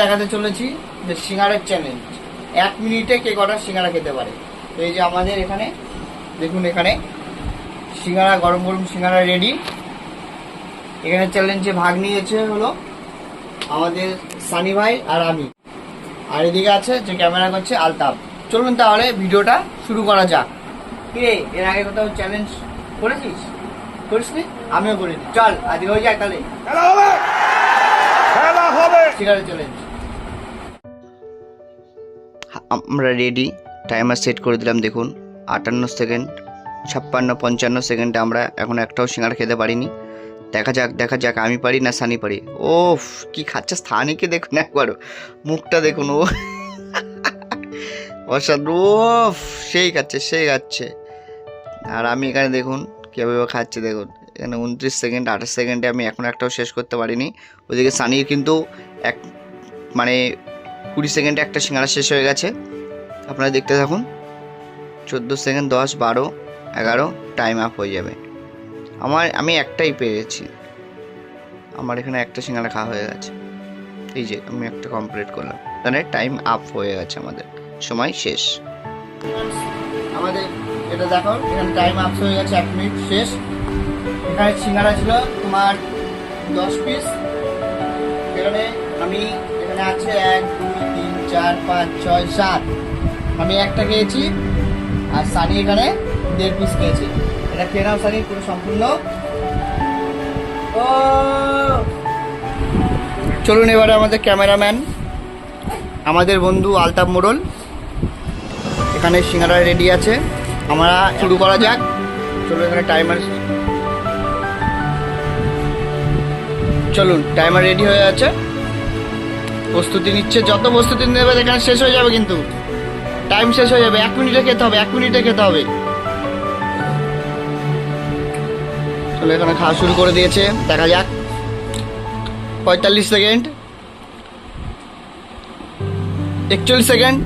দেখাতে চলেছি যে সিঙ্গারের চ্যালেঞ্জ এক মিনিটে কে কটা সিঙ্গারা খেতে পারে? এই যে আমাদের এখানে, দেখুন এখানে, সিঙ্গারা, গরম গরম সিঙ্গারা রেডি এখানে চ্যালেঞ্জে ভাগ নিয়েছে হলো আমাদের সানি ভাই আর আমি। আর এদিকে আছে যে ক্যামেরা করছে আলতাফ। চলুন তাহলে ভিডিওটা শুরু করা যাক। কিরে, এর আগে কোথাও চ্যালেঞ্জ করেছিস? করিসনি? আমিও করিনি। চল, আজকে হয়ে যাক তাহলে। চ্যালেঞ্জ আমরা রেডি টাইমার সেট করে দিলাম, দেখুন, আটান্ন সেকেন্ড ছাপ্পান্ন, পঞ্চান্ন সেকেন্ডে আমরা এখন একটাও সিঙ্গারা খেতে পারিনি। দেখা যাক দেখা যাক, আমি পারি না সানি পারি। ওফ, কি খাচ্ছে স্থানীকে দেখুন একবারও মুখটা দেখুন, ও। অসাধ সেই খাচ্ছে সেই খাচ্ছে। আর আমি এখানে দেখুন, কীভাবে খাচ্ছে, দেখুন। এখানে উনত্রিশ সেকেন্ড আঠাশ সেকেন্ডে আমি এখন একটাও শেষ করতে পারিনি। ওইদিকে সানির কিন্তু এক মানে কুড়ি সেকেন্ডে একটা সিঙ্গারা শেষ হয়ে গেছে। আপনারা দেখতে থাকুন। চোদ্দ সেকেন্ড, দশ, বারো, এগারো টাইম আপ হয়ে যাবে। আমার, আমি একটাই পেয়েছি। আমার এখানে একটা সিঙ্গারা খাওয়া হয়ে গেছে। এই যে, আমি একটা কমপ্লিট করলাম। মানে টাইম আপ হয়ে গেছে আমাদের। সময় শেষ। আমাদের এটা দেখো, এখানে টাইম আপ হয়ে গেছে, এক মিনিট শেষ। এখানে সিঙ্গারা ছিল তোমার দশ পিস এখানে আমি এখানে আছে এক, দুই, তিন, চার, পাঁচ, ছয়, সাত। আমি একটা খেয়েছি, আর সানি এখানে দেড় পিস খেয়েছি। এটা খেয়ে নাও সানি, পুরো সম্পূর্ণ। ও! চলুন এবারে আমাদের ক্যামেরাম্যান, আমাদের বন্ধু আলতাফ মোড়ল। এখানে সিঙ্গারা রেডি আছে। আমরা শুরু করা যাক। চলুন এখানে টাইমার চলুন টাইমার রেডি হয়ে আছে। প্রস্তুতি নিচ্ছে, যত প্রস্তুতি নেবে এখানে শেষ হয়ে যাবে কিন্তু। টাইম শেষ হয়ে যাবে, এক মিনিটে খেতে হবে, এক মিনিটে খেতে হবে। চলো এখানে খাওয়া শুরু করে দিয়েছে, দেখা যাক। পঁয়তাল্লিশ সেকেন্ড। একচল্লিশ সেকেন্ড।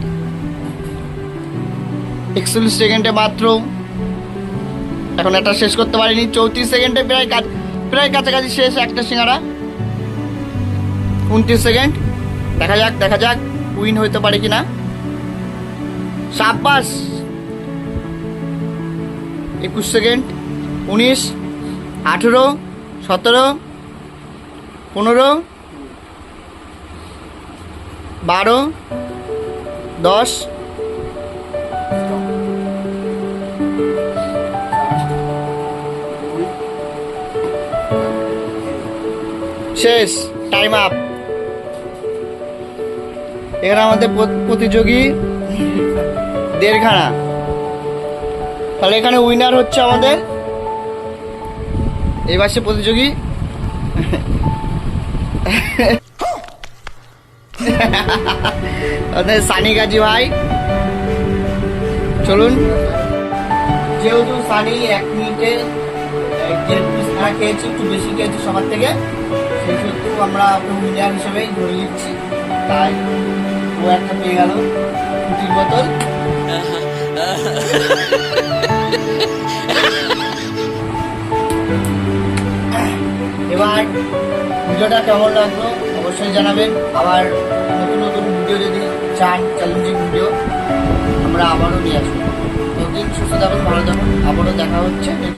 একচল্লিশ সেকেন্ডে মাত্র এখন একটা শেষ করতে পারিনি, চৌত্রিশ সেকেন্ডে প্রায় প্রায় কাছাকাছি শেষ, একটা সিঙ্গারা। উনত্রিশ সেকেন্ড। দেখা যাক দেখা যাক উইন হইতে পারে কিনা। সাব্বাস। একুশ সেকেন্ড, উনিশ, আঠেরো, সতেরো, পনেরো, বারো, দশ। শেষ টাইম আপ এখানে আমাদের প্রতিযোগী দেড়খানা। তাহলে এখানে উইনার হচ্ছে আমাদের। এবার সে প্রতিযোগী। সানি গাজী ভাই। চলুন। যেহেতু সানি এক মিনিটে খেয়েছি, একটু বেশি খেয়েছি সবার থেকে, সেই সত্ত্বেও আমরা উইনার হিসেবেই ধরে নিচ্ছি তাই ও একটা পেয়ে গেল ফুটির বোতল এবার ভিডিওটা কেমন লাগল অবশ্যই জানাবেন। আবার নতুন নতুন ভিডিও যদি চান চ্যালেঞ্জিং ভিডিও আমরা আবারও নিয়ে আসব। ততদিন সুস্থ থাকুন, ভালো থাকুন। আবারও দেখা হচ্ছে।